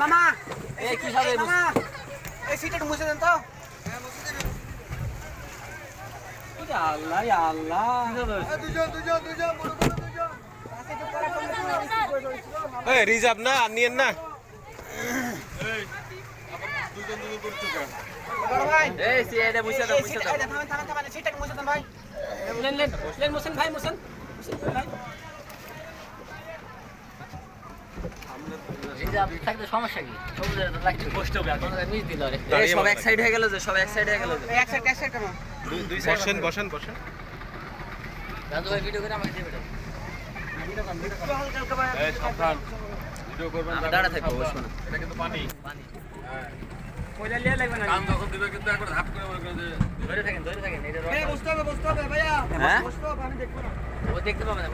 মামা এই কি সাথে মামা এই সিটটা মুছে দেন তো। আল্লাহ আল্লাহ দুজন দুজন দুজন বড় বড় দুজন এই রিজার্ভ না আর নিয়েন না। বড় ভাই এই সি এটা বুঝতে দাও এই দাও। থামেন থামেন থামেন সিটটা মুছে দেন ভাই। লেন লেন লেন মোসেন ভাই মোসেন রিজার্ভ সমস্যা কি? কষ্ট সব এক সাইড হয়ে গেল যে সব এক সাইড হয়ে গেল এক সাইড এক সাইড কেন? দুই সাইড বসেন বসেন বসেন। দাদু ভাই ভিডিও করে আমাকে দিয়ে বেটা ভাই। ভিডিও করবেন দাঁড়া থাকব বসবো না এটা কিন্তু পানি। পানি। হ্যাঁ? বসতে হবে আমি দেখব না ও দেখতে পাবে না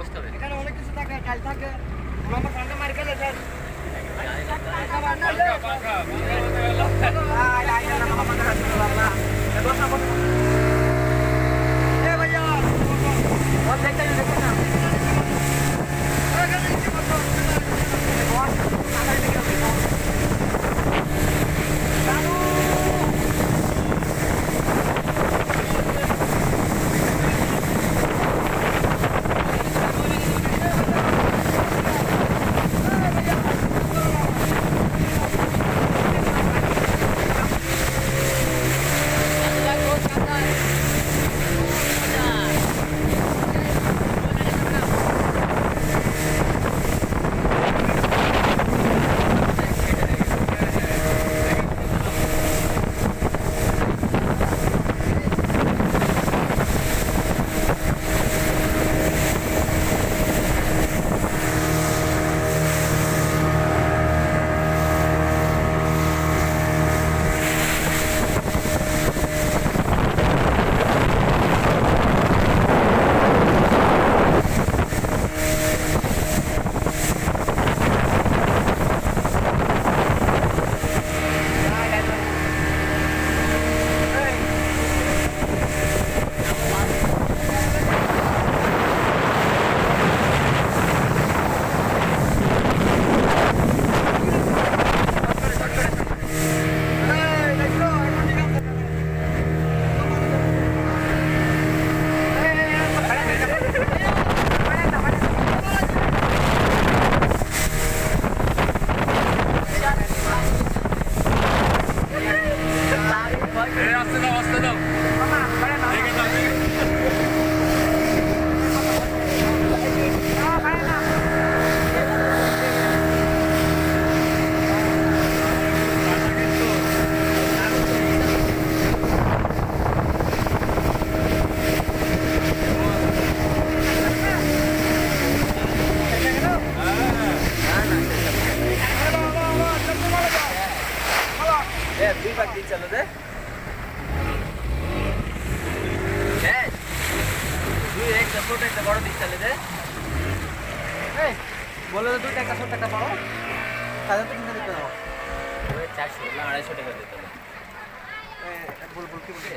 এ দুই পাক দিন চলো দে। দুই একটা ছোট একটা বড় দিন চলে দে। বলে তো দুইটা একটা ছোট একটা বড়। তাদের তো কিনতে দিতে হবে। চারশো না আড়াইশো টাকা দিতে হবে। বল বল কি বলছিস